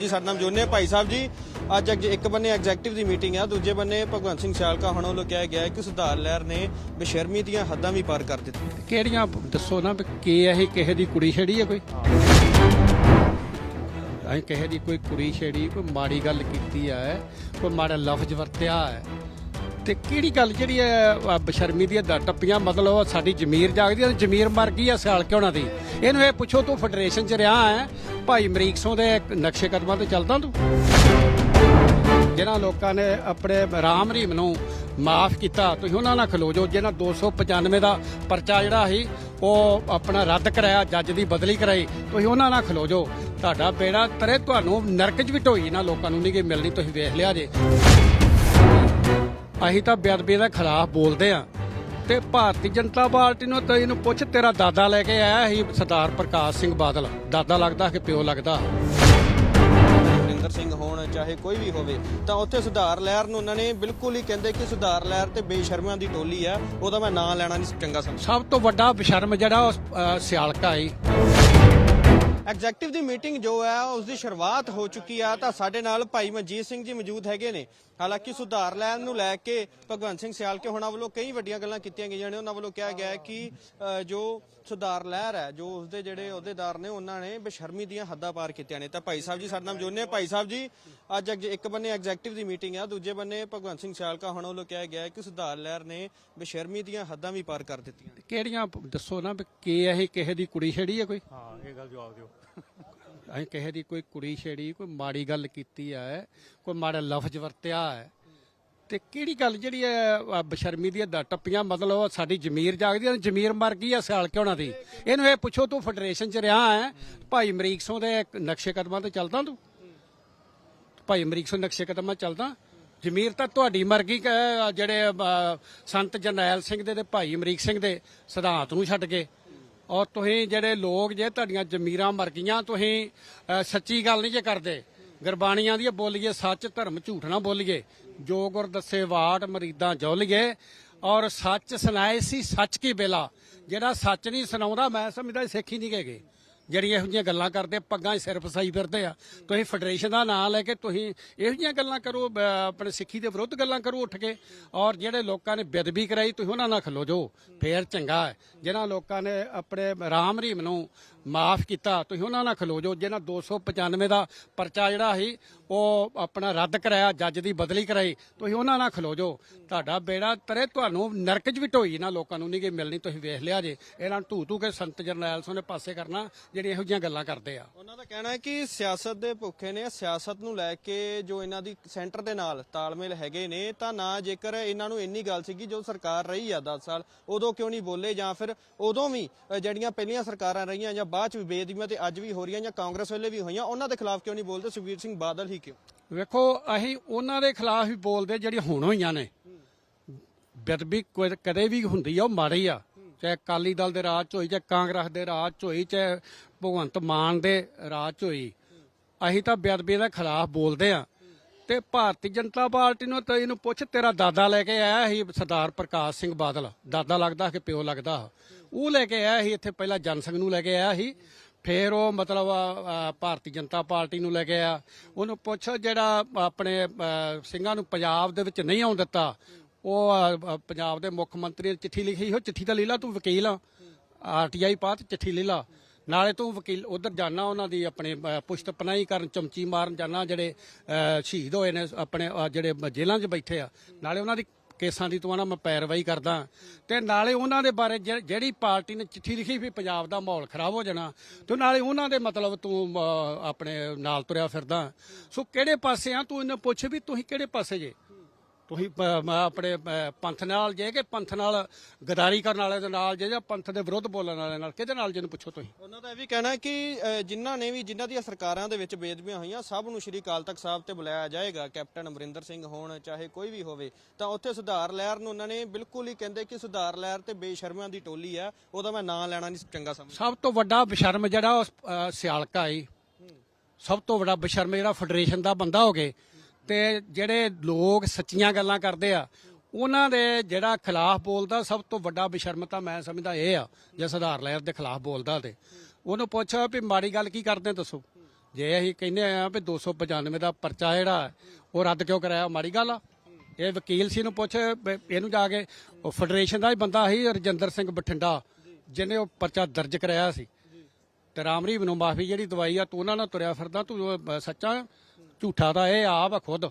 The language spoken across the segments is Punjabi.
ਜੀ, ਸਾਡੇ ਨਾਮ ਜੁੜਨੇ ਭਾਈ ਸਾਹਿਬ ਜੀ, ਅੱਜ ਇੱਕ ਬੰਨੇ ਐਗਜ਼ੈਕਟਿਵ ਦੀ ਮੀਟਿੰਗ ਆ, ਦੂਜੇ ਬੰਨੇ ਭਗਵੰਤ ਸਿੰਘ ਸਿਆਲਕਾ ਹੁਣ ਵੱਲੋਂ ਕਿਹਾ ਗਿਆ ਕਿ ਸੁਧਾਰ ਲਹਿਰ ਨੇ ਬੇਸ਼ਰਮੀ ਦੀਆਂ ਹੱਦਾਂ ਵੀ ਪਾਰ ਕਰ ਦਿੱਤੀਆਂ। ਕਿਹੜੀਆਂ, ਦੱਸੋ ਨਾ ਕੀ ਇਹ ਕਿਸੇ ਦੀ ਕੁੜੀ ਛੇੜੀ ਹੈ ਕੋਈ? ਅਸੀਂ ਕਿਸੇ ਦੀ ਕੋਈ ਕੁੜੀ ਛੇੜੀ, ਕੋਈ ਮਾੜੀ ਗੱਲ ਕੀਤੀ ਹੈ, ਕੋਈ ਮਾੜਾ ਲਫ਼ਜ਼ ਵਰਤਿਆ ਹੈ। ਤੇ ਕਿਹੜੀ ਗੱਲ ਜਿਹੜੀ ਹੈ ਬਸ਼ਰਮੀ ਦੀਆਂ ਟੱਪੀਆਂ, ਮਤਲਬ ਸਾਡੀ ਜ਼ਮੀਰ ਜਾਗਦੀ ਹੈ ਜ਼ਮੀਰ ਮਰ ਗਈ ਹੈ ਸਿਆਲਕੇ ਉਹਨਾਂ ਦੀ। ਇਹਨੂੰ ਇਹ ਪੁੱਛੋ, ਤੂੰ ਫੈਡਰੇਸ਼ਨ 'ਚ ਰਿਹਾ ਹੈ ਭਾਈ ਅਮਰੀਕ ਸਿੰਘ ਦੇ ਨਕਸ਼ੇ ਕਦਮਾਂ ਤੇ ਚੱਲਦਾ ਤੂੰ? ਜਿਹਨਾਂ ਲੋਕਾਂ ਨੇ ਆਪਣੇ ਰਾਮ ਰਹੀਮ ਨੂੰ ਮਾਫ ਕੀਤਾ, ਤੁਸੀਂ ਉਹਨਾਂ ਨਾਲ ਖਲੋ ਜੋ ਜਿਹਨਾਂ 295 ਦਾ ਪਰਚਾ ਜਿਹੜਾ ਸੀ, ਉਹ ਆਪਣਾ ਰੱਦ ਕਰਾਇਆ, ਜੱਜ ਦੀ ਬਦਲੀ ਕਰਾਈ, ਤੁਸੀਂ ਉਹਨਾਂ ਨਾਲ ਖਲੋ ਜੋ ਤੁਹਾਡਾ ਬੇੜਾ ਤਰੇ ਤੁਹਾਨੂੰ ਨਰਕ 'ਚ ਵੀ ਢੋਈ ਨਾ ਲੋਕਾਂ ਨੂੰ ਨਹੀਂ ਕਿ ਮਿਲਣੀ, ਤੁਸੀਂ ਵੇਖ ਲਿਆ ਜੇ। ਅਸੀਂ ਤਾਂ ਬੇਅਦਬੀ ਦੇ ਖਿਲਾਫ ਬੋਲਦੇ ਆ ਤੇ ਭਾਰਤੀ ਜਨਤਾ ਪਾਰਟੀ ਨੂੰ ਤਾਂ ਇਹਨੂੰ ਪੁੱਛ ਤੇਰਾ ਦਾਦਾ ਲੈ ਕੇ ਆਇਆ ਸੀ ਸਰਦਾਰ ਪ੍ਰਕਾਸ਼ ਸਿੰਘ ਬਾਦਲ। ਦਾਦਾ ਲੱਗਦਾ ਕਿ ਪਿਓ ਲੱਗਦਾ? ਅਮਰਿੰਦਰ ਸਿੰਘ ਹੋਣ ਚਾਹੇ ਕੋਈ ਵੀ ਹੋਵੇ ਤਾਂ ਉੱਥੇ ਸੁਧਾਰ ਲਹਿਰ ਨੂੰ ਉਹਨਾਂ ਨੇ ਬਿਲਕੁਲ ਹੀ ਕਹਿੰਦੇ ਕਿ ਸੁਧਾਰ ਲਹਿਰ ਤੇ ਬੇਸ਼ਰਮੀਆਂ ਦੀ ਟੋਲੀ ਆ ਉਹਦਾ ਮੈਂ ਨਾਂ ਲੈਣਾ ਨਹੀਂ ਚੰਗਾ ਸਮਝਦਾ। ਸਭ ਤੋਂ ਵੱਡਾ ਬਸ਼ਰਮ ਜਿਹੜਾ ਸਿਆਲਕਾ ਈ ਐਗਜ਼ੈਕਟਿਵ ਦੀ ਮੀਟਿੰਗ ਜੋ ਹੈ ਉਸ ਦੀ ਸ਼ੁਰੂਆਤ ਹੋ ਚੁੱਕੀ ਆ ਤਾਂ ਸਾਡੇ ਨਾਲ ਭਾਈ ਮਨਜੀਤ ਸਿੰਘ ਜੀ ਮੌਜੂਦ ਹੈਗੇ ਨੇ। ਹਾਲਾਂਕਿ ਸੁਧਾਰ ਲੈਣ ਨੂੰ ਲੈ ਕੇ ਭਗਵੰਤ ਸਿੰਘ ਸਿਆਲਕੇ ਹੋਣਾ ਵੱਲੋਂ ਕਈ ਵੱਡੀਆਂ ਗੱਲਾਂ ਕੀਤੀਆਂ ਗਈਆਂ ਨੇ। ਉਹਨਾਂ ਵੱਲੋਂ ਕਿਹਾ ਗਿਆ ਹੈ ਕਿ ਜੋ ਸੁਧਾਰ ਲਹਿਰ ਹੈ ਜੋ ਉਸਦੇ ਜਿਹੜੇ ਅਹੁਦੇਦਾਰ ਨੇ ਉਹਨਾਂ ਨੇ ਬੇਸ਼ਰਮੀ ਦੀਆਂ ਹੱਦਾਂ ਪਾਰ ਕੀਤੀਆਂ ਨੇ। ਤਾਂ ਭਾਈ ਸਾਹਿਬ ਜੀ ਸਾਡੇ ਨਾਲ ਜੁੜਨੇ ਭਾਈ ਸਾਹਿਬ ਜੀ ਅੱਜ ਇੱਕ ਬੰਨੇ ਐਗਜ਼ੈਕਟਿਵ ਦੀ ਮੀਟਿੰਗ ਆ ਦੂਜੇ ਬੰਨੇ ਭਗਵੰਤ ਸਿੰਘ ਸਿਆਲਕਾ ਹੋਣਾ ਵੱਲੋਂ ਕਿਹਾ ਗਿਆ ਹੈ ਕਿ ਸੁਧਾਰ ਲਹਿਰ ਨੇ ਬੇਸ਼ਰਮੀ ਦੀਆਂ ਹੱਦਾਂ ਵੀ ਪਾਰ ਕਰ ਦਿੱਤੀਆਂ ਕਿਹੜੀਆਂ ਦੱਸੋ ਨਾ ਕੀ ਇਹ ਕਿਸੇ ਦੀ ਕੁੜੀ ਛੇੜੀ ਹੈ ਕੋਈ? ਹਾਂ ਇਹ ਗੱਲ ਜਵਾਬ ਦਿਓ। ਅਸੀਂ ਕਿਸੇ ਦੀ ਕੋਈ ਕੁੜੀ ਛੇੜੀ, ਕੋਈ ਮਾੜੀ ਗੱਲ ਕੀਤੀ ਹੈ ਕੋਈ ਮਾੜਾ ਲਫ਼ਜ਼ ਵਰਤਿਆ ਹੈ, ਤੇ ਕਿਹੜੀ ਗੱਲ ਜਿਹੜੀ ਹੈ ਬਸ਼ਰਮੀ ਦੀਆਂ ਦ, ਟੱਪੀਆਂ ਮਤਲਬ ਸਾਡੀ ਜ਼ਮੀਰ ਜਾਗਦੀ ਹੈ ਜ਼ਮੀਰ ਮਰ ਗਈ ਹੈ ਸਿਆਲ ਕਿਉਂ ਨਾ ਦੀ। ਇਹਨੂੰ ਇਹ ਪੁੱਛੋ, ਤੂੰ ਫੈਡਰੇਸ਼ਨ 'ਚ ਰਿਹਾ ਹੈ, ਭਾਈ ਅਮਰੀਕ ਸਿੰਘ ਦੇ ਨਕਸ਼ੇ ਕਦਮਾਂ ਤੇ ਚੱਲਦਾ ਤੂੰ? ਭਾਈ ਅਮਰੀਕ ਸਿੰਘ ਨਕਸ਼ੇ ਕਦਮਾਂ ਚੱਲਦਾ? ਜ਼ਮੀਰ ਤਾਂ ਤੁਹਾਡੀ ਮਰ ਗਈ ਜਿਹੜੇ ਸੰਤ ਜਰਨੈਲ ਸਿੰਘ ਦੇ ਤੇ ਭਾਈ ਅਮਰੀਕ ਸਿੰਘ ਦੇ ਸਿਧਾਂਤ ਨੂੰ ਛੱਡ ਕੇ। ਔਰ ਤੁਸੀਂ ਜਿਹੜੇ ਲੋਕ ਜੇ ਤੁਹਾਡੀਆਂ ਜ਼ਮੀਰਾਂ ਮਰ ਗਈਆਂ, ਤੁਸੀਂ ਸੱਚੀ ਗੱਲ ਨਹੀਂ ਜੇ ਕਰਦੇ। ਗੁਰਬਾਣੀਆਂ ਦੀ ਬੋਲੀਏ, ਸੱਚ ਧਰਮ ਝੂਠ ਨਾ ਬੋਲੀਏ। ਜੋ ਗੁਰ ਦੱਸੇ ਵਾਟ ਮਰੀਦਾਂ ਜੋਲੀਏ। ਔਰ ਸੱਚ ਸੁਣਾਏ ਸੀ ਸੱਚ ਕੀ ਬੇਲਾ। ਜਿਹੜਾ ਸੱਚ ਨਹੀਂ ਸੁਣਾਉਂਦਾ, ਮੈਂ ਸਮਝਦਾ ਸਿੱਖ ਹੀ ਨਹੀਂ ਹੈਗੇ। ਜਿਹੜੀਆਂ ਇਹੋ ਜਿਹੀਆਂ ਗੱਲਾਂ ਕਰਦੇ ਪੱਗਾਂ 'ਚ ਸਿਰ ਫਸਾਈ ਫਿਰਦੇ ਆ। ਤੁਸੀਂ ਫੈਡਰੇਸ਼ਨ ਦਾ ਨਾਂ ਲੈ ਕੇ ਤੁਸੀਂ ਇਹੋ ਜਿਹੀਆਂ ਗੱਲਾਂ ਕਰੋ ਬ- ਆਪਣੇ ਸਿੱਖੀ ਦੇ ਵਿਰੁੱਧ ਗੱਲਾਂ ਕਰੋ ਉੱਠ ਕੇ। ਔਰ ਜਿਹੜੇ ਲੋਕਾਂ ਨੇ ਬੇਦਬੀ ਕਰਾਈ, ਤੁਸੀਂ ਉਹਨਾਂ ਨਾਲ ਖਲੋ ਜੋ ਫੇਰ ਚੰਗਾ ਹੈ। ਜਿਹਨਾਂ ਲੋਕਾਂ ਨੇ ਆਪਣੇ ਰਾਮ ਰਹੀਮ ਨੂੰ ਮਾਫ ਕੀਤਾ। ਤੁਸੀਂ ਉਹਨਾਂ ਨਾਲ ਖਲੋ ਜਾਓ। ਜਿਹਨਾਂ 295 ਦਾ ਪਰਚਾ ਜਿਹੜਾ ਸੀ, ਉਹ ਆਪਣਾ ਰੱਦ ਕਰਾਇਆ, ਜੱਜ ਦੀ ਬਦਲੀ ਕਰਾਈ। ਤੁਸੀਂ ਉਹਨਾਂ ਨਾਲ ਖਲੋ ਜਾਓ। ਤੁਹਾਡਾ ਬੇੜਾ ਤਰੇ, ਤੁਹਾਨੂੰ ਨਰਕ 'ਚ ਵੀ ਢੋਈ ਨਾ ਲੋਕਾਂ ਨੂੰ, ਨਹੀਂ ਕਿ ਮਿਲਣੀ ਤੁਸੀਂ ਵੇਖ ਲਿਆ ਜੇ। ਇਹਨਾਂ ਨੂੰ ਧੂ ਧੂ ਕੇ ਸੰਤ ਜਰਨੈਲ ਸਿੰਘ ਨੇ ਪਾਸੇ ਕਰਨਾ, ਜਿਹੜੀਆਂ ਇਹੋ ਜਿਹੀਆਂ ਗੱਲਾਂ ਕਰਦੇ ਆ। ਉਹਨਾਂ ਦਾ ਕਹਿਣਾ ਹੈ ਕਿ ਸਿਆਸਤ ਦੇ ਭੁੱਖੇ ਨੇ। ਸਿਆਸਤ ਨੂੰ ਲੈ ਕੇ ਜੋ ਇਹਨਾਂ ਦੀ ਸੈਂਟਰ ਦੇ ਨਾਲ ਤਾਲਮੇਲ ਹੈਗੇ ਨੇ, ਤਾਂ ਨਾ ਜੇਕਰ ਇਹਨਾਂ ਨੂੰ ਇੰਨੀ ਗੱਲ ਸੀਗੀ ਜੋ ਸਰਕਾਰ ਰਹੀ ਆ 10 ਸਾਲ, ਉਦੋਂ ਕਿਉਂ ਨਹੀਂ ਬੋਲੇ? ਜਾਂ ਫਿਰ ਉਦੋਂ ਵੀ ਜਿਹੜੀਆਂ ਪਹਿਲੀਆਂ ਸਰਕਾਰਾਂ ਰਹੀਆਂ ਜਾਂ ਬਾਅਦ ਚ ਵੀ ਤੇ ਅੱਜ ਵੀ ਹੋ ਰਹੀਆਂ ਜਾਂ ਕਾਂਗਰਸ ਵੇਲੇ ਵੀ ਹੋਈਆਂ, ਉਹਨਾਂ ਦੇ ਖਿਲਾਫ ਕਿਉਂ ਨਹੀਂ ਬੋਲਦੇ? ਸੁਖਬੀਰ ਸਿੰਘ ਬਾਦਲ ਹੀ ਕਿਉਂ? ਵੇਖੋ, ਅਸੀਂ ਉਹਨਾਂ ਦੇ ਖਿਲਾਫ ਹੀ ਬੋਲਦੇ ਜਿਹੜੀਆਂ ਹੁਣ ਹੋਈਆਂ ਨੇ। ਬੇਅਦਬੀ ਕਦੇ ਵੀ ਹੁੰਦੀ ਆ, ਉਹ ਮਾੜੀ ਆ। ਚਾਹੇ ਅਕਾਲੀ ਦਲ ਦੇ ਰਾਜ ਚ ਹੋਈ, ਚਾਹੇ ਕਾਂਗਰਸ ਦੇ ਰਾਜ ਚ ਹੋਈ, ਚਾਹੇ ਭਗਵੰਤ ਮਾਨ ਦੇ ਰਾਜ ਚ ਹੋਈ। ਅਸੀਂ ਤਾਂ ਬੇਅਦਬੀ ਦੇ ਖਿਲਾਫ ਬੋਲਦੇ ਆ। ਤੇ ਭਾਰਤੀ ਜਨਤਾ ਪਾਰਟੀ ਨੂੰ ਤਾਂ ਇਹਨੂੰ ਪੁੱਛ, ਤੇਰਾ ਦਾਦਾ ਲੈ ਕੇ ਆਇਆ ਸੀ ਸਰਦਾਰ ਪ੍ਰਕਾਸ਼ ਸਿੰਘ ਬਾਦਲ। ਦਾਦਾ ਲੱਗਦਾ ਕਿ ਪਿਓ ਲੱਗਦਾ? ਉਹ ਲੈ ਕੇ ਆਇਆ ਸੀ, ਇੱਥੇ ਪਹਿਲਾਂ ਜਨਸੰਘ ਨੂੰ ਲੈ ਕੇ ਆਇਆ ਸੀ। ਫਿਰ ਉਹ ਮਤਲਬ ਭਾਰਤੀ ਜਨਤਾ ਪਾਰਟੀ ਨੂੰ ਲੈ ਕੇ ਆਇਆ। ਉਹਨੂੰ ਪੁੱਛ, ਜਿਹੜਾ ਆਪਣੇ ਸਿੰਘਾਂ ਨੂੰ ਪੰਜਾਬ ਦੇ ਵਿੱਚ ਨਹੀਂ ਆਉਣ ਦਿੱਤਾ, ਉਹ ਪੰਜਾਬ ਦੇ ਮੁੱਖ ਮੰਤਰੀ ਨੇ ਚਿੱਠੀ ਲਿਖੀ ਉਹ ਚਿੱਠੀ ਤਾਂ ਲੈ ਲਾ ਤੂੰ ਵਕੀਲ ਆ। ਆਰਟੀਆਈ ਪਾ ਤੇ ਚਿੱਠੀ ਲੈ ਲਾ ਨਾਲੇ ਤੂੰ ਵਕੀਲ ਉਧਰ ਜਾਣਾ ਉਹਨਾਂ ਦੀ ਆਪਣੇ ਅ, ਪੁਸ਼ਤ ਪਨਾਹੀ ਕਰਨ ਚਮਚੀ ਮਾਰਨ ਜਾਣਾ ਜਿਹੜੇ ਸ਼ਹੀਦ ਹੋਏ ਨੇ ਆਪਣੇ ਜਿਹੜੇ ਜੇਲ੍ਹਾਂ 'ਚ ਬੈਠੇ ਆ। ਨਾਲੇ ਉਹਨਾਂ ਦੀ ਕੇਸਾਂ ਦੀ ਤੂੰ ਆਣਾ ਮੈਂ ਪੈਰਵਾਈ ਕਰਦਾ। ਤੇ ਨਾਲੇ ਉਹਨਾਂ ਦੇ ਬਾਰੇ ਜਿਹ- ਜਿਹੜੀ ਪਾਰਟੀ ਨੇ ਚਿੱਠੀ ਲਿਖੀ ਵੀ ਪੰਜਾਬ ਦਾ ਮਾਹੌਲ ਖਰਾਬ ਹੋ ਜਾਣਾ ਤੇ ਨਾਲੇ ਉਹਨਾਂ ਦੇ ਮਤਲਬ ਤੂੰ ਆਪਣੇ ਨਾਲ ਤੁਰਿਆ ਫਿਰਦਾ। ਸੋ ਕਿਹੜੇ ਪਾਸੇ ਆ? ਤੂੰ ਇਹਨੂੰ ਪੁੱਛ ਵੀ ਤੁਸੀਂ ਕਿਹੜੇ ਪਾਸੇ ਜੇ? ਤੁਸੀਂ ਪ- ਮ- ਆਪਣੇ ਅ, ਪੰਥ ਨਾਲ ਜੇ ਕਿ ਪੰਥ ਨਾਲ ਗਦਾਰੀ ਕਰਨ ਵਾਲੇ ਦੇ ਨਾਲ ਜੇ ਜਾਂ ਪੰਥ ਦੇ ਵਿਰੁੱਧ ਬੋਲਣ ਵਾਲੇ ਨਾਲ ਕਿਹਦੇ ਨਾਲ ਜਿਹਨੂੰ ਪੁੱਛੋ ਤੁਸੀਂ? ਉਹਨਾਂ ਦਾ ਇਹ ਵੀ ਕਹਿਣਾ ਹੈ ਕਿ ਅ, ਜਿਨ੍ਹਾਂ ਨੇ ਵੀ ਜਿਨ੍ਹਾਂ ਦੀਆਂ ਸਰਕਾਰਾਂ ਦੇ ਵਿੱਚ ਬੇਦਬੀਆਂ ਹੋਈਆਂ ਸਭ ਨੂੰ ਸ਼੍ਰੀ ਅਕਾਲ ਤਖਤ ਸਾਹਿਬ ਤੇ ਬੁਲਾਇਆ ਜਾਏਗਾ। ਕੈਪਟਨ ਅਮਰਿੰਦਰ ਸਿੰਘ ਹੋਣ ਚਾਹੇ ਕੋਈ ਵੀ ਹੋਵੇ। ਤਾਂ ਉੱਥੇ ਸੁਧਾਰ ਲਹਿਰ ਨੂੰ ਉਹਨਾਂ ਨੇ ਬਿਲਕੁਲ ਹੀ ਕਹਿੰਦੇ ਕਿ ਸੁਧਾਰ ਲਹਿਰ ਤੇ ਬੇਸ਼ਰਮੀਆਂ ਦੀ ਟੋਲੀ ਆ ਉਹਦਾ ਮੈਂ ਨਾਂ ਲੈਣਾ ਨਹੀਂ ਚੰਗਾ ਸਮਝਦਾ। ਸਭ ਤੋਂ ਵੱਡਾ ਬਸ਼ਰਮ ਜਿਹੜਾ ਉਹ ਅ, ਸਿਆਲਕਾ ਈ ਸਭ ਤੋਂ ਵੱਡਾ ਬਸ਼ਰਮ ਜਿਹੜਾ ਫੈਡਰੇਸ਼ਨ ਦਾ ਬੰਦਾ ਹੋ ਗਏ ਤੇ ਜਿਹੜੇ ਲੋਕ ਸੱਚੀਆਂ ਗੱਲਾਂ ਕਰਦੇ ਆ, ਉਹਨਾਂ ਦੇ ਜਿਹੜਾ ਖਿਲਾਫ ਬੋਲਦਾ, ਸਭ ਤੋਂ ਵੱਡਾ ਬਸ਼ਰਮ ਤਾਂ ਮੈਂ ਸਮਝਦਾ ਇਹ ਆ, ਜੇ ਸੁਧਾਰ ਲਹਿਰ ਦੇ ਖਿਲਾਫ ਬੋਲਦਾ ਤੇ। ਉਹਨੂੰ ਪੁੱਛ ਵੀ ਮਾੜੀ ਗੱਲ ਕੀ ਕਰਦੇ ਦੱਸੋ? ਜੇ ਅਸੀਂ ਕਹਿੰਦੇ ਆ ਵੀ 295 ਦਾ ਪਰਚਾ ਜਿਹੜਾ ਉਹ ਰੱਦ ਕਿਉਂ ਕਰਾਇਆ? ਮਾੜੀ ਗੱਲ ਆ। ਇਹ ਵਕੀਲ ਸੀ ਨੂੰ ਪੁੱਛ ਇਹਨੂੰ ਜਾ ਕੇ, ਉਹ ਫੈਡਰੇਸ਼ਨ ਦਾ ਹੀ ਬੰਦਾ ਸੀ, ਰਜਿੰਦਰ ਸਿੰਘ ਬਠਿੰਡਾ, ਜਿਹਨੇ ਉਹ ਪਰਚਾ ਦਰਜ ਕਰਾਇਆ ਸੀ। ਤੇ ਰਾਮਰੀ ਨੂੰ ਮਾਫੀ ਜਿਹੜੀ ਦਵਾਈ ਆ, ਤੂੰ ਉਹਨਾਂ ਨਾਲ ਤੁਰਿਆ ਫਿਰਦਾ, ਤੂੰ ਸੱਚਾ ਝੂਠਾ ਤਾਂ ਇਹ ਆਪ ਆ ਖੁਦ।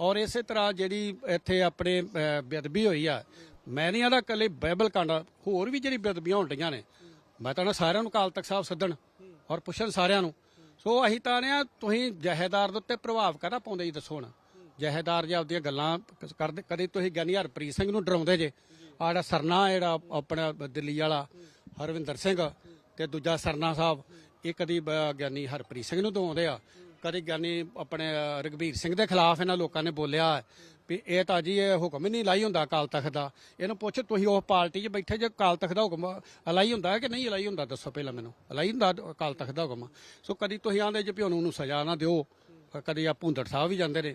ਔਰ ਇਸੇ ਤਰ੍ਹਾਂ ਜਿਹੜੀ ਇੱਥੇ ਆਪਣੇ ਅਹ, ਬੇਅਦਬੀ ਹੋਈ ਆ। ਮੈਂ ਨਹੀਂ ਆਦਾ ਕੱਲੇ ਬਾਈਬਲ ਕਾਂਡਾ ਹੋਰ ਵੀ ਜਿਹੜੀ ਬੇਅਦਬੀਆਂ ਹੁੰਦੀਆਂ ਨੇ। ਮੈਂ ਤਾਂ ਸਾਰਿਆਂ ਨੂੰ ਕਾਲ ਤੱਕ ਸਾਹਿਬ ਸੱਦਣ ਔਰ ਪੁੱਛਣ ਸਾਰਿਆਂ ਨੂੰ। ਸੋ ਅਸੀਂ ਤਾਂ ਨੇ ਤੁਸੀਂ ਜਹੇਦਾਰ ਦੇ ਉੱਤੇ ਪ੍ਰਭਾਵ ਕਾਹਦਾ ਪਾਉਂਦੇ ਜੀ ਦੱਸੋ ਹੁਣ। ਜਹੇਦਾਰ ਜੀ ਆਪਦੀਆਂ ਗੱਲਾਂ ਕਰਦੇ ਕਦੇ ਤੁਸੀਂ ਗਿਆਨੀ ਹਰਪ੍ਰੀਤ ਸਿੰਘ ਨੂੰ ਡਰਾਉਂਦੇ ਜੇ। ਆਹ ਜਿਹੜਾ ਸਰਨਾ ਜਿਹੜਾ ਆਪਣਾ ਦਿੱਲੀ ਵਾਲਾ ਹਰਵਿੰਦਰ ਸਿੰਘ ਤੇ ਦੂਜਾ ਸਰਨਾ ਸਾਹਿਬ ਇਹ ਕਦੀ ਗਿਆਨੀ ਹਰਪ੍ਰੀਤ ਸਿੰਘ ਨੂੰ ਦਵਾਉਂਦੇ ਆ। ਕਦੇ ਗਿਆਨੀ ਆਪਣੇ ਅ, ਰਘਬੀਰ ਸਿੰਘ ਦੇ ਖਿਲਾਫ ਇਹਨਾਂ ਲੋਕਾਂ ਨੇ ਬੋਲਿਆ ਵੀ ਇਹ ਤਾਂ ਜੀ ਇਹ ਹੁਕਮ ਹੀ ਨਹੀਂ ਲਾਈ ਹੁੰਦਾ ਅਕਾਲ ਤਖਤ ਦਾ। ਇਹਨੂੰ ਪੁੱਛ ਤੁਸੀਂ ਉਹ ਪਾਰਟੀ 'ਚ ਬੈਠੇ ਜੇ ਅਕਾਲ ਤਖਤ ਦਾ ਹੁਕਮ ਅਲਾਈ ਹੁੰਦਾ ਕਿ ਨਹੀਂ ਅਲਾਈ ਹੁੰਦਾ? ਦੱਸੋ ਪਹਿਲਾਂ ਮੈਨੂੰ। ਅਲਾਈ ਹੁੰਦਾ ਅਕਾਲ ਤਖਤ ਦਾ ਹੁਕਮ। ਸੋ ਕਦੀ ਤੁਸੀਂ ਆਂਦੇ ਜੇ ਵੀ ਉਹਨੂੰ ਨੂੰ ਸਜ਼ਾ ਨਾ ਦਿਓ ਕਦੀ ਆ ਭੁੰਦੜ ਸਾਹਿਬ ਵੀ ਜਾਂਦੇ ਨੇ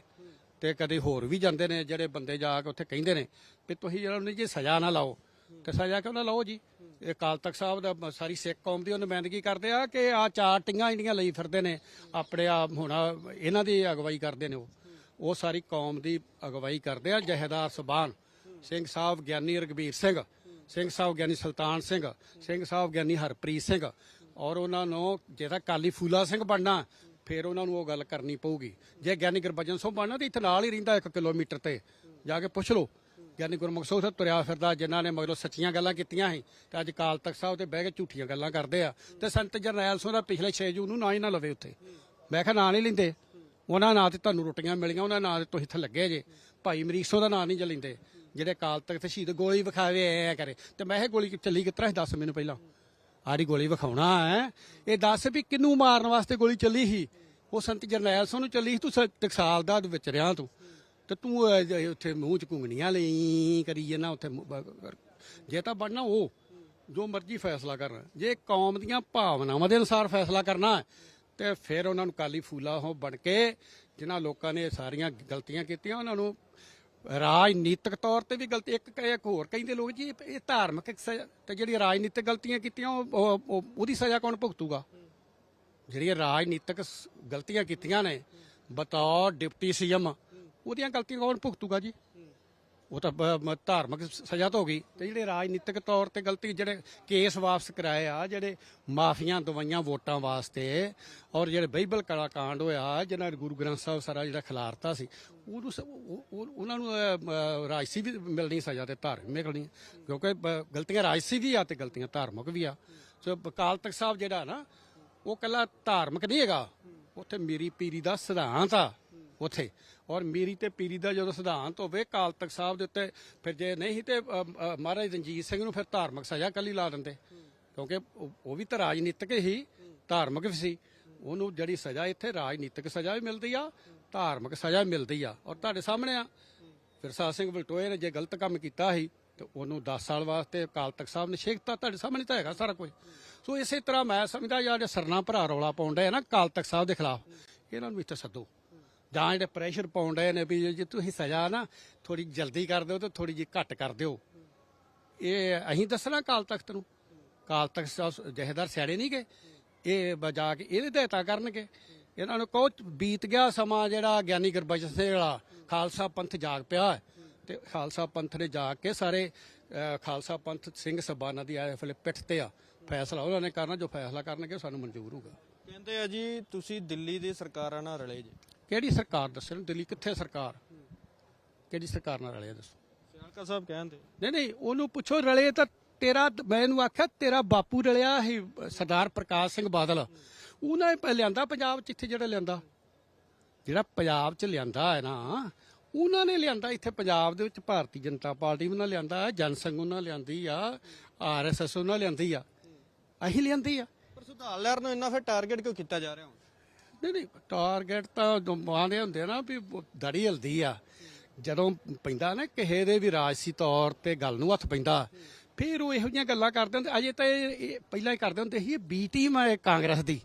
ਤੇ ਕਦੇ ਹੋਰ ਵੀ ਜਾਂਦੇ ਨੇ ਜਿਹੜੇ ਬੰਦੇ ਜਾ ਕੇ ਉੱਥੇ ਕਹਿੰਦੇ ਨੇ ਵੀ ਤੁਸੀਂ ਜਿਹੜਾ ਉਹਨੂੰ ਜੀ ਸਜ਼ਾ ਨਾ ਲਾਓ। ਤੇ ਸਜ਼ਾ ਕਿਉਂ ਨਾ ਲਾਓ ਜੀ? ਅਕਾਲ ਤਖਤ ਸਾਹਿਬ ਦਾ ਸਾਰੀ ਸਿੱਖ ਕੌਮ ਦੀ ਉਹ ਨੁਮਾਇੰਦਗੀ ਕਰਦੇ ਆ ਕਿ ਆ ਚਾਰ ਟਿੰਗਾਂ ਜਿਹੜੀਆਂ ਲਈ ਫਿਰਦੇ ਨੇ, ਆਪਣੇ ਆ ਹੁਣ ਇਹਨਾਂ ਦੀ ਅਗਵਾਈ ਕਰਦੇ ਨੇ ਉਹ। ਉਹ ਸਾਰੀ ਕੌਮ ਦੀ ਅਗਵਾਈ ਕਰਦੇ ਆ, ਜਹੇਦਾਰ ਸੁਬਾਨ, ਸਿੰਘ ਸਾਹਿਬ ਗਿਆਨੀ ਰਗਬੀਰ ਸਿੰਘ ਸਿੰਘ ਸਾਹਿਬ ਗਿਆਨੀ ਸੁਲਤਾਨ ਸਿੰਘ ਸਿੰਘ ਸਾਹਿਬ ਗਿਆਨੀ ਹਰਪ੍ਰੀਤ ਸਿੰਘ ਔਰ ਉਹਨਾਂ ਨੂੰ ਜਿਹੜਾ ਕਾਲੀ ਫੂਲਾ ਸਿੰਘ ਬਣਨਾ, ਫਿਰ ਉਹਨਾਂ ਨੂੰ ਉਹ ਗੱਲ ਕਰਨੀ ਪਊਗੀ। ਜੇ ਗਿਆਨੀ ਗੁਰਬਚਨ ਸਿੰਘ ਬਣਨਾ ਤੇ ਇੱਥੇ ਨਾਲ ਹੀ ਰਹਿੰਦਾ 1 ਕਿਲੋਮੀਟਰ ਤੇ, ਜਾ ਕੇ ਪੁੱਛ ਲਓ। ਗਿਆਨੀ ਗੁਰਮੁਖ ਸਿੰਘ ਉੱਥੇ ਤੁਰਿਆ ਫਿਰਦਾ, ਜਿਨ੍ਹਾਂ ਨੇ ਮਗਰੋਂ ਸੱਚੀਆਂ ਗੱਲਾਂ ਕੀਤੀਆਂ ਸੀ, ਤੇ ਅੱਜ ਕਾਲ ਤਖਤ ਸਾਹਿਬ ਤੇ ਬਹਿ ਕੇ ਝੂਠੀਆਂ ਗੱਲਾਂ ਕਰਦੇ ਆ। ਤੇ ਸੰਤ ਜਰਨੈਲ ਸਿੰਘ ਦਾ ਪਿਛਲੇ 6 ਜੂਨ ਨੂੰ ਨਾ ਹੀ ਨਾ ਲਵੇ ਉੱਥੇ। ਮੈਂ ਕਿਹਾ ਨਾਂ ਨਹੀਂ ਲੈਂਦੇ। ਉਹਨਾਂ ਨਾਂ ਤੇ ਤੁਹਾਨੂੰ ਰੋਟੀਆਂ ਮਿਲੀਆਂ, ਉਹਨਾਂ ਨਾਂ ਤੇ ਤੁਸੀਂ ਇੱਥੇ ਲੱਗੇ ਜੇ। ਭਾਈ ਮਰੀਸੋ ਦਾ ਨਾਂ ਨਹੀਂ ਜਲਿੰਦੇ ਜਿਹੜੇ ਕਾਲ ਤਖਤ ਸ਼ਹੀਦ ਗੋਲੀ ਵਿਖਾਵੇ, ਐ ਕਰੇ। ਤੇ ਮੈਂ ਇਹ ਗੋਲੀ ਕਿ- ਚੱਲੀ ਕਿਤਰਾ ਦੱਸ ਮੈਨੂੰ ਪਹਿਲਾਂ। ਆਰੀ ਗੋਲੀ ਵਿਖਾਉਣਾ ਹੈ। ਇਹ ਦੱਸ ਵੀ ਕਿੰਨੂੰ ਮਾਰਨ ਵਾਸਤੇ ਗੋਲੀ ਚੱਲੀ ਸੀ? ਉਹ ਸੰਤ ਜਰਨੈਲ ਸਿੰਘ ਨੂੰ ਚੱਲੀ ਸੀ, ਤੂੰ ਟਕਸਾਲ ਦਾ ਵਿੱਚ ਰਿਆਂ ਤੂੰ। ਤੇ ਤੂੰ ਅਹ, ਜ- ਉੱਥੇ ਮੂੰਹ ਚ ਘੁੰਗਣੀਆਂ ਲਈ ਕਰੀ ਜਨਾ ਉੱਥੇ ਮੂੰਹ ਬ- ਜੇ ਤਾਂ ਬਣਨਾ ਉਹ ਜੋ ਮਰਜ਼ੀ ਫੈਸਲਾ ਕਰਨ ਜੇ ਕੌਮ ਦੀਆਂ ਭਾਵਨਾਵਾਂ ਦੇ ਅਨੁਸਾਰ ਫੈਸਲਾ ਕਰਨਾ ਹੈ, ਤੇ ਫਿਰ ਉਹਨਾਂ ਨੂੰ ਕਾਲੀ ਫੂਲਾ ਹੋ ਬਣ ਕੇ ਜਿਨ੍ਹਾਂ ਲੋਕਾਂ ਨੇ ਸਾਰੀਆਂ ਗਲਤੀਆਂ ਕੀਤੀਆਂ ਉਹਨਾਂ ਨੂੰ ਰਾਜਨੀਤਿਕ ਤੌਰ ਤੇ ਵੀ ਗਲਤੀ ਇੱਕ ਇੱਕ ਹੋਰ ਕਹਿੰਦੇ ਲੋਕ ਜੀ ਇਹ- ਇਹ ਧਾਰਮਿਕ ਸਜ਼ਾ ਤੇ ਜਿਹੜੀ ਰਾਜਨੀਤਿਕ ਗਲਤੀਆਂ ਕੀਤੀਆਂ ਉਹ- ਉਹ ਉਹ- ਉਹਦੀ ਸਜ਼ਾ ਕੌਣ ਭੁਗਤੂਗਾ? ਜਿਹੜੀਆਂ ਰਾਜਨੀਤਿਕ ਸ- ਗਲਤੀਆਂ ਕੀਤੀਆਂ ਨੇ ਬਤੌਰ ਡਿਪਟੀ ਸੀਐਮ ਉਹਦੀਆਂ ਗਲਤੀਆਂ ਕੌਣ ਭੁਗਤੂਗਾ ਜੀ? ਉਹ ਤਾਂ ਬ- ਮ- ਧਾਰਮਿਕ ਸ- ਸਜ਼ਾ ਤਾਂ ਹੋ ਗਈ। ਤੇ ਜਿਹੜੇ ਰਾਜਨੀਤਿਕ ਤੌਰ ਤੇ ਗਲਤੀ ਜਿਹੜੇ ਕੇਸ ਵਾਪਸ ਕਰਾਏ ਆ ਜਿਹੜੇ ਮਾਫੀਆਂ ਦਵਾਈਆਂ ਵੋਟਾਂ ਵਾਸਤੇ ਔਰ ਜਿਹੜੇ ਬਾਈਬਲ ਕਲਾ ਕਾਂਡ ਹੋਇਆ ਜਿਹਨਾਂ ਨੇ ਗੁਰੂ ਗ੍ਰੰਥ ਸਾਹਿਬ ਸਾਰਾ ਜਿਹੜਾ ਖਿਲਾਰਤਾ ਸੀ ਉਹਨੂੰ ਸ- ਉਹ- ਉਹ- ਉਹਨਾਂ ਨੂੰ ਅਹ, ਮ- ਰਾਜਸੀ ਵੀ ਮਿਲਣੀ ਸਜ਼ਾ ਤੇ ਧਾਰਮਿਕ ਮਿਲਣੀ। ਕਿਉਂਕਿ ਬ- ਗਲਤੀਆਂ ਰਾਜਸੀ ਵੀ ਆ ਤੇ ਗਲਤੀਆਂ ਧਾਰਮਿਕ ਵੀ ਆ। ਸੋ ਅਕਾਲ ਤਖਤ ਸਾਹਿਬ ਜਿਹੜਾ ਨਾ ਉਹ ਕੱਲਾ ਧਾਰਮਿਕ ਨਹੀਂ ਹੈਗਾ। ਉੱਥੇ ਮੇਰੀ ਪੀਰੀ ਦਾ ਸਿਧਾਂਤ ਆ ਉੱਥੇ। ਔਰ ਮੀਰੀ ਤੇ ਪੀਰੀ ਦਾ ਜਦੋਂ ਸਿਧਾਂਤ ਹੋਵੇ ਕਾਲ ਤਖਤ ਸਾਹਿਬ ਦੇ ਉੱਤੇ ਫਿਰ ਜੇ ਨਹੀਂ ਤੇ ਅ, ਅ, ਮਹਾਰਾਜ ਰਣਜੀਤ ਸਿੰਘ ਨੂੰ ਫਿਰ ਧਾਰਮਿਕ ਸਜ਼ਾ ਕੱਲੀ ਲਾ ਦਿੰਦੇ। ਕਿਉਂਕਿ ਉਹ ਵੀ ਤਾਂ ਰਾਜਨੀਤਿਕ ਹੀ ਧਾਰਮਿਕ ਵੀ ਸੀ। ਉਹਨੂੰ ਜਿਹੜੀ ਸਜ਼ਾ ਇੱਥੇ ਰਾਜਨੀਤਿਕ ਸਜ਼ਾ ਵੀ ਮਿਲਦੀ ਆ ਧਾਰਮਿਕ ਸਜ਼ਾ ਵੀ ਮਿਲਦੀ ਆ। ਔਰ ਤੁਹਾਡੇ ਸਾਹਮਣੇ ਆ ਫਿਰਸਾਦ ਸਿੰਘ ਬਲਟੋਏ ਨੇ ਜੇ ਗਲਤ ਕੰਮ ਕੀਤਾ ਸੀ ਤੇ ਉਹਨੂੰ 10 ਸਾਲ ਵਾਸਤੇ ਅਕਾਲ ਤਖਤ ਸਾਹਿਬ ਨੇ ਛੇਕਤਾ ਤੁਹਾਡੇ ਸਾਹਮਣੇ ਤਾਂ ਹੈਗਾ ਸਾਰਾ ਕੁਝ। ਸੋ ਇਸੇ ਤਰ੍ਹਾਂ ਮੈਂ ਸਮਝਦਾ ਯਾਰ ਸਰਨਾ ਭਰਾ ਰੌਲਾ ਪਾਉਣ ਆ ਨਾ ਅਕਾਲ ਤਖਤ ਸਾਹਿਬ ਦੇ ਖਿਲਾਫ ਇਹਨਾਂ ਨੂੰ ਇੱਥੇ ਸੱਦੋ। ਜਾਂ ਜਿਹੜੇ ਪ੍ਰੈਸ਼ਰ ਪਾਉਣ ਡਏ ਨੇ ਵੀ ਜੇ ਤੁਸੀਂ ਸਜ਼ਾ ਨਾ ਥੋੜੀ ਜਲਦੀ ਕਰ ਦਿਓ ਤੇ ਥੋੜੀ ਜਿਹੀ ਘੱਟ ਕਰ ਦਿਓ। ਇਹ ਅਸੀਂ ਦੱਸਣਾ ਅਕਾਲ ਤਖਤ ਨੂੰ। ਕਾਲ ਤਖਤ ਸਾਹਿਬ ਜਹੇਦਾਰ ਸਿਆੜੇ ਨਹੀਂ ਗਏ? ਇਹ ਬਜਾ ਕੇ ਇਹਦੇ ਹਦਾਇਤਾਂ ਕਰਨਗੇ। ਇਹਨਾਂ ਨੂੰ ਕਹੋ, ਬੀਤ ਗਿਆ ਸਮਾਂ ਜਿਹੜਾ ਗਿਆਨੀ ਗੁਰਬਚਨ ਸਿੰਘ ਵਾਲਾ, ਖਾਲਸਾ ਪੰਥ ਜਾਗ ਪਿਆ ਹੈ। ਤੇ ਖਾਲਸਾ ਪੰਥ ਨੇ ਜਾਗ ਕੇ ਸਾਰੇ ਖਾਲਸਾ ਪੰਥ ਸਿੰਘ ਸਬਾਨਾ ਦੀ ਆਏ ਫਲੇ ਪਿੱਠ ਤੇ ਆ। ਫੈਸਲਾ ਉਹਨਾਂ ਨੇ ਕਰਨਾ, ਜੋ ਫੈਸਲਾ ਕਰਨਗੇ ਉਹ ਸਾਨੂੰ ਮਨਜ਼ੂਰ ਹੋਊਗਾ। ਕਹਿੰਦੇ ਆ ਜੀ, ਤੁਸੀਂ ਦਿੱਲੀ ਦੀ ਸਰਕਾਰਾਂ ਨਾਲ ਰਲੇ ਜੀ। ਕਿਹੜੀ ਸਰਕਾਰ ਦੱਸਣ? ਦਿੱਲੀ ਕਿੱਥੇ ਸਰਕਾਰ? ਕਿਹੜੀ ਸਰਕਾਰ ਨਾਲ ਰਲਿਆ ਦੱਸੋ? ਸਿਆਲਕਾ ਸਾਹਿਬ ਕਹਿੰਦੇ ਨਹੀਂ ਨਹੀਂ ਉਹਨੂੰ ਪੁੱਛੋ ਰਲੇ ਤਾਂ ਤੇਰਾ ਮੈਂ ਇਹਨੂੰ ਆਖਿਆ ਤੇਰਾ ਬਾਪੂ ਰਲਿਆ ਸੀ ਸਰਦਾਰ ਪ੍ਰਕਾਸ਼ ਸਿੰਘ ਬਾਦਲ। ਉਹਨਾਂ ਨੇ ਲਿਆਂਦਾ ਪੰਜਾਬ ਚ ਇੱਥੇ ਜਿਹੜਾ ਲਿਆਂਦਾ? ਜਿਹੜਾ ਪੰਜਾਬ ਚ ਲਿਆਂਦਾ ਹੈ ਨਾ ਉਹਨਾਂ ਨੇ ਲਿਆਂਦਾ ਇੱਥੇ ਪੰਜਾਬ ਦੇ ਵਿੱਚ ਭਾਰਤੀ ਜਨਤਾ ਪਾਰਟੀ ਉਹਨਾਂ ਲਿਆਂਦਾ ਜਨਸੰਘ ਉਹਨਾਂ ਲਿਆਂਦੀ ਆ ਆਰਐਸਐਸ ਉਹਨਾਂ ਲਿਆਂਦੀ ਆ। ਅਸੀਂ ਲਿਆਂਦੀ ਆ। ਪਰ ਸੁਧਾਰ ਲਹਿਰ ਨੂੰ ਇੰਨਾ ਫਿਰ ਟਾਰਗੇਟ ਕਿਉਂ ਕੀਤਾ ਜਾ ਰਿਹਾ ਹੁਣ? ਨਹੀਂ ਨਹੀਂ ਟਾਰਗੇਟ ਤਾਂ ਮਾਂਦੇ ਹੁੰਦੇ ਨਾ ਵੀ ਦੜੀ ਹਲਦੀ ਆ। ਜਦੋਂ ਪੈਂਦਾ ਨਾ ਕਿਸੇ ਦੇ ਵੀ ਰਾਜਸੀ ਤੌਰ ਤੇ ਗੱਲ ਨੂੰ ਹੱਥ ਪੈਂਦਾ, ਫਿਰ ਉਹ ਇਹੋ ਜਿਹੀਆਂ ਗੱਲਾਂ ਕਰਦੇ ਹੁੰਦੇ, ਅਜੇ ਤਾਂ ਇਹ ਪਹਿਲਾਂ ਹੀ ਕਰਦੇ ਹੁੰਦੇ ਸੀ, ਇਹ ਬੀ ਟੀਮ ਹੈ ਕਾਂਗਰਸ ਦੀ।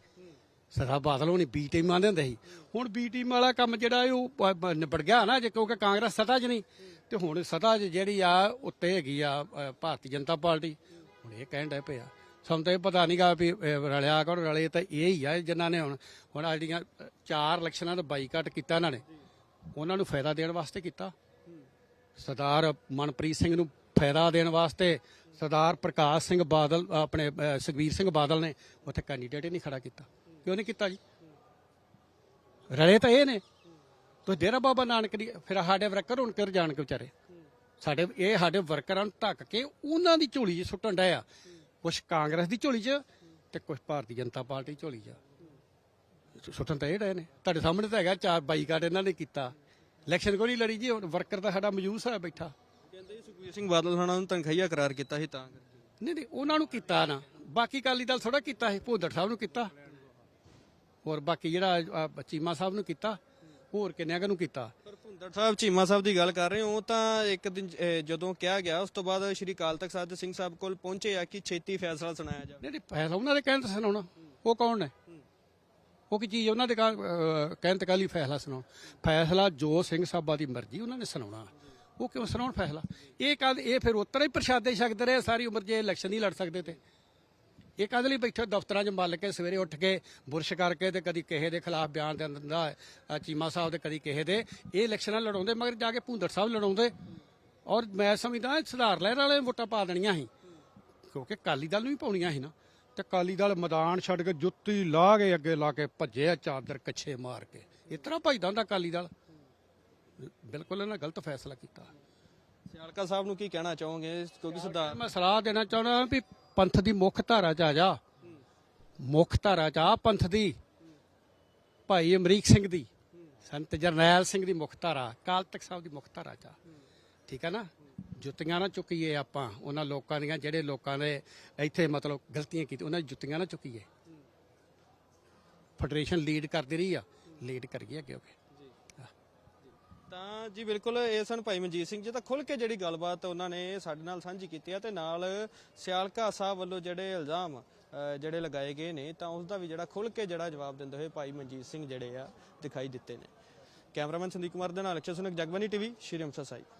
ਸਰਦਾਰ ਬਾਦਲ ਹੋਣੀ ਬੀ ਟੀਮ ਆਂਦੇ ਹੁੰਦੇ ਸੀ। ਹੁਣ ਬੀ ਟੀਮ ਵਾਲਾ ਕੰਮ ਜਿਹੜਾ ਉਹ ਨਿਬੜ ਗਿਆ ਨਾ, ਜੇ ਕਿਉਂਕਿ ਕਾਂਗਰਸ ਸਤਾ 'ਚ ਨਹੀਂ, ਤੇ ਹੁਣ ਸਤਾ 'ਚ ਜਿਹੜੀ ਆ, ਉੱਤੇ ਹੈਗੀ ਆ ਭਾਰਤੀ ਜਨਤਾ ਪਾਰਟੀ। ਹੁਣ ਇਹ ਕਹਿਣ ਡਏ ਪਿਆ ਸਾਨੂੰ ਤਾਂ ਇਹ ਪਤਾ ਨਹੀਂਗਾ ਵੀ ਇਹ ਰਲਿਆ ਕੌਣ ਰਲੇ ਤਾਂ ਇਹ ਹੀ ਆ ਜਿਨ੍ਹਾਂ ਨੇ ਹੁਣ ਹੁਣ ਆਹ ਜਿਹੜੀਆਂ ਚਾਰ ਇਲੈਕਸ਼ਨਾਂ ਦਾ ਬਾਈਕਾਟ ਕੀਤਾ ਇਹਨਾਂ ਨੇ ਉਹਨਾਂ ਨੂੰ ਫਾਇਦਾ ਦੇਣ ਵਾਸਤੇ ਕੀਤਾ। ਸਰਦਾਰ ਮਨਪ੍ਰੀਤ ਸਿੰਘ ਨੂੰ ਫਾਇਦਾ ਦੇਣ ਵਾਸਤੇ ਸਰਦਾਰ ਪ੍ਰਕਾਸ਼ ਸਿੰਘ ਬਾਦਲ ਆਪਣੇ ਅ, ਸੁਖਬੀਰ ਸਿੰਘ ਬਾਦਲ ਨੇ ਉੱਥੇ ਕੈਂਡੀਡੇਟ ਹੀ ਨਹੀਂ ਖੜਾ ਕੀਤਾ। ਕਿਉਂ ਨਹੀਂ ਕੀਤਾ ਜੀ? ਰਲੇ ਤਾਂ ਇਹ ਨੇ। ਤੋ ਡੇਰਾ ਬਾਬਾ ਨਾਨਕ ਦੀ ਫਿਰ ਸਾਡੇ ਵਰਕਰ ਹੁਣ ਕਿਰ ਜਾਣ ਕੇ ਵਿਚਾਰੇ? ਸਾਡੇ ਇਹ ਸਾਡੇ ਵਰਕਰਾਂ ਨੂੰ ਧੱਕ ਕੇ ਉਹਨਾਂ ਦੀ ਝੋਲੀ 'ਚ ਸੁੱਟਣ ਡਿਆ ਕੁਝ ਕਾਂਗਰਸ ਦੀ ਝੋਲੀ 'ਚ ਤੇ ਕੁਝ ਭਾਰਤੀ ਜਨਤਾ ਪਾਰਟੀ ਝੋਲੀ 'ਚ। ਸੁੱਟਣ ਤਾਂ ਇਹ ਡਏ ਨੇ। ਤੁਹਾਡੇ ਸਾਹਮਣੇ ਤਾਂ ਹੈਗਾ ਚਾਰ ਬਾਈਕਾਟ ਇਹਨਾਂ ਨੇ ਕੀਤਾ। ਇਲੈਕਸ਼ਨ ਕੋਈ ਨਹੀਂ ਲੜੀ ਜੀ ਹੁਣ ਵਰਕਰ ਤਾਂ ਸਾਡਾ ਮੌਜੂਦ ਹੈ ਬੈਠਾ। ਕਹਿੰਦੇ ਸੁਖਬੀਰ ਸਿੰਘ ਬਾਦਲ ਹੋਣਾ ਨੂੰ ਤਨਖਾਹੀਆ ਕਰਾਰ ਕੀਤਾ ਸੀ ਤਾਂ ਨਹੀਂ ਨਹੀਂ ਉਹਨਾਂ ਨੂੰ ਕੀਤਾ ਨਾ। ਬਾਕੀ ਕਾਲੀ ਦਲ ਥੋੜਾ ਕੀਤਾ ਸੀ ਭੂਦੜ ਸਾਹਿਬ ਨੂੰ ਕੀਤਾ। ਹੋਰ ਬਾਕੀ ਜਿਹੜਾ ਚੀਮਾ ਸਾਹਿਬ ਨੂੰ ਕੀਤਾ। ਹੋਰ ਕਿੰਨਿਆਂ ਕੁ ਨੂੰ ਕੀਤਾ? ਪਰ ਭੁੰਦੜ ਸਾਹਿਬ ਚੀਮਾ ਸਾਹਿਬ ਦੀ ਗੱਲ ਕਰ ਰਹੇ ਹੋ ਤਾਂ ਇੱਕ ਦਿਨ ਅਹ, ਜਦੋਂ ਕਿਹਾ ਗਿਆ ਉਸ ਤੋਂ ਬਾਅਦ ਸ਼੍ਰੀ ਅਕਾਲ ਤਖਤ ਸਾਹਿਬ ਸਿੰਘ ਸਾਹਿਬ ਕੋਲ ਪਹੁੰਚੇ ਆ ਕਿ ਛੇਤੀ ਫੈਸਲਾ ਸੁਣਾਇਆ ਜਾਵੇ। ਨਹੀਂ ਨਹੀਂ ਫੈਸਲਾ ਉਹਨਾਂ ਦੇ ਕਹਿਣ ਤੇ ਸੁਣਾਉਣਾ। ਉਹ ਕੌਣ ਨੇ ਉਹ ਕੀ ਚੀਜ਼ ਉਹਨਾਂ ਦੇ ਕਹਿ- ਅਹ ਕਹਿਣ ਤੇ ਕਾਲੀ ਫੈਸਲਾ ਸੁਣਾਉਣ ਫੈਸਲਾ ਜੋ ਸਿੰਘ ਸਾਹਿਬਾਂ ਦੀ ਮਰਜ਼ੀ ਉਹਨਾਂ ਨੇ ਸੁਣਾਉਣਾ। ਉਹ ਕਿਉਂ ਸੁਣਾਉਣ ਫੈਸਲਾ? ਇਹ ਕਦ ਇਹ ਫਿਰ ਉਤਰਾ ਹੀ ਪ੍ਰਸ਼ਾਦੇ ਛਕਦੇ ਰਹੇ ਸਾਰੀ ਉਮਰ ਜੇ ਇਲੈਕਸ਼ਨ ਨਹੀਂ ਲੜ ਸਕਦੇ ਤੇ। ਇਹ ਕਦ ਲਈ ਬੈਠੇ ਦਫ਼ਤਰਾਂ 'ਚ ਮੱਲ ਕੇ ਸਵੇਰੇ ਉੱਠ ਕੇ ਬੁਰਸ਼ ਕਰਕੇ ਤੇ ਕਦੀ ਕਿਸੇ ਦੇ ਖਿਲਾਫ ਬਿਆਨ ਦੇ ਦਿੰਦਾ ਚੀਮਾ ਸਾਹਿਬ ਤੇ ਕਦੀ ਕਿਸੇ ਦੇ। ਇਹ ਇਲੈਕਸ਼ਨਾਂ ਲੜਾਉਂਦੇ ਮਗਰ ਜਾ ਕੇ ਭੂੰਦੜ ਸਾਹਿਬ ਲੜਾਉਂਦੇ। ਔਰ ਮੈਂ ਸਮਝਦਾ ਇਹ ਸੁਧਾਰ ਲਹਿਰ ਵਾਲੇ ਵੋਟਾਂ ਪਾ ਦੇਣੀਆਂ ਸੀ ਕਿਉਂਕਿ ਕਾਲੀ ਦਲ ਨੂੰ ਵੀ ਪਾਉਣੀਆਂ ਸੀ ਨਾ। ਤੇ ਕਾਲੀ ਦਲ ਮੈਦਾਨ ਛੱਡ ਕੇ ਜੁੱਤੀ ਲਾ ਕੇ ਅੱਗੇ ਲਾ ਕੇ ਭੱਜੇ ਆ ਚਾਦਰ ਕੱਛੇ ਮਾਰ ਕੇ। ਇਸ ਤਰ੍ਹਾਂ ਭੱਜਦਾ ਹੁੰਦਾ ਕਾਲੀ ਦਲ। ਬਿਲਕੁਲ ਇਹਨਾਂ ਗਲਤ ਫੈਸਲਾ ਕੀਤਾ। ਸਿਆਲਕਾ ਸਾਹਿਬ ਨੂੰ ਕੀ ਕਹਿਣਾ ਚਾਹੋਗੇ? ਕਿਉਂਕਿ ਸੁਧਾਰ ਮੈਂ ਸਲਾਹ ਦੇਣਾ ਚਾਹੁੰਦਾ ਵੀ ਪੰਥ ਦੀ ਮੁੱਖ ਧਾਰਾ 'ਚ ਆ ਜਾ। ਮੁੱਖ ਧਾਰਾ 'ਚ ਆ ਪੰਥ ਦੀ। ਭਾਈ ਅਮਰੀਕ ਸਿੰਘ ਦੀ। ਸੰਤ ਜਰਨੈਲ ਸਿੰਘ ਦੀ ਮੁੱਖ ਧਾਰਾ ਕਾਲ ਤਖਤ ਸਾਹਿਬ ਦੀ ਮੁੱਖ ਧਾਰਾ 'ਚ ਆ। ਠੀਕ ਹੈ ਨਾ? ਜੁੱਤੀਆਂ ਨਾ ਚੁੱਕੀਏ ਆਪਾਂ। ਉਹਨਾਂ ਲੋਕਾਂ ਦੀਆਂ, ਜਿਹੜੇ ਲੋਕਾਂ ਨੇ ਇੱਥੇ ਮਤਲਬ ਗਲਤੀਆਂ ਕੀਤੀ ਉਹਨਾਂ ਦੀ ਜੁੱਤੀਆਂ ਨਾ ਚੁੱਕੀਏ। ਫੈਡਰੇਸ਼ਨ ਲੀਡ ਕਰਦੀ ਰਹੀ ਆ। ਲੀਡ ਕਰੀਏ ਅੱਗੇ ਅੱਗੇ ਤਾਂ ਜੀ ਬਿਲਕੁਲ, ਇਹ ਸਨ ਭਾਈ ਮਨਜੀਤ ਸਿੰਘ ਜੀ। ਤਾਂ ਖੁੱਲ ਕੇ ਜਿਹੜੀ ਗੱਲਬਾਤ ਉਹਨਾਂ ਨੇ ਸਾਡੇ ਨਾਲ ਸਾਂਝੀ ਕੀਤੀ ਹੈ ਤੇ ਨਾਲ ਸਿਆਲਕਾ ਸਾਹਿਬ ਵੱਲੋਂ ਜਿਹੜੇ ਇਲਜ਼ਾਮ ਜਿਹੜੇ ਲਗਾਏ ਗਏ ਨੇ, ਤਾਂ ਉਸ ਦਾ ਵੀ ਜਿਹੜਾ ਖੁੱਲ ਕੇ ਜਿਹੜਾ ਜਵਾਬ ਦਿੰਦੇ ਹੋਏ ਭਾਈ ਮਨਜੀਤ ਸਿੰਘ ਜਿਹੜੇ ਆ ਦਿਖਾਈ ਦਿੱਤੇ ਨੇ। ਕੈਮਰਾਮੈਨ ਸੰਦੀਪ ਕੁਮਾਰ ਦੇ ਨਾਲ ਅਕਸ਼ਰ ਸੁਨਕ ਜਗਬਾਨੀ ਟੀਵੀ, ਸ਼੍ਰੀ ਅੰਮ੍ਰਿਤਸਰ ਸਾਹਿਬ।